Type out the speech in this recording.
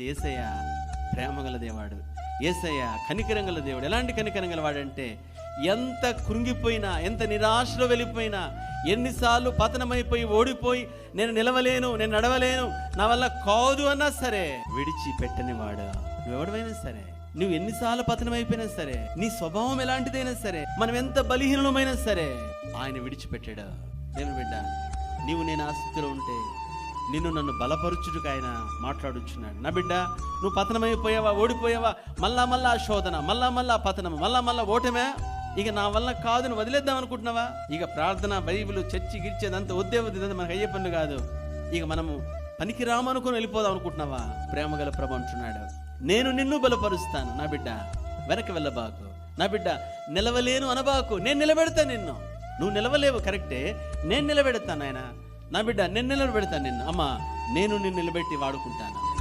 ఏసయ్య ప్రేమ గల దేవాడు. ఏసయ్య కనికరం గల దేవుడు. ఎలాంటి కనికరం గలవాడంటే ఎంత కృంగిపోయినా ఎంత నిరాశలో వెళ్ళిపోయినా ఎన్నిసార్లు పతనమైపోయి ఓడిపోయి నేను నిలవలేను నేను నడవలేను నా వల్ల కాదు అన్నా సరే విడిచి పెట్టనివాడు నువ్వెవడమైనా సరే నువ్వు ఎన్నిసార్లు పతనమైపోయినా సరే నీ స్వభావం ఎలాంటిదైనా సరే మనం ఎంత బలహీనమైనా సరే ఆయన విడిచిపెట్టాడు. దేవుని బిడ్డ నీవు నేను ఆసక్తిలో ఉంటే నిన్ను నన్ను బలపరుచుటకు ఆయన మాట్లాడుచున్నాడు. నా బిడ్డ నువ్వు పతనమైపోయావా? ఓడిపోయావా? మళ్ళా మళ్ళా ఆ శోధన మళ్ళా మళ్ళా పతనం మళ్ళా మళ్ళా ఓటమే? ఇక నా వల్ల కాదు నువ్వు వదిలేద్దాం అనుకుంటున్నావా? ఇక ప్రార్థన బైబిల్ చర్చి గిరిచేదంతా వద్దే వద్దు మనకు అయ్యే పనులు కాదు. ఇక మనము పనికి రామనుకుని వెళ్ళిపోదాం అనుకుంటున్నావా? ప్రేమ గల అంటున్నాడు. నేను నిన్ను బలపరుస్తాను నా బిడ్డ వెనక్కి వెళ్ళబాకు. నా బిడ్డ నిలవలేను అనబాకు. నేను నిలబెడతా నిన్ను. నువ్వు నిలవలేవు కరెక్టే. నేను నిలబెడతాను ఆయన. నా బిడ్డ నేను నిలబెడతాను నిన్ను. అమ్మ నేను నిన్ను నిలబెట్టి వాడుకుంటాను.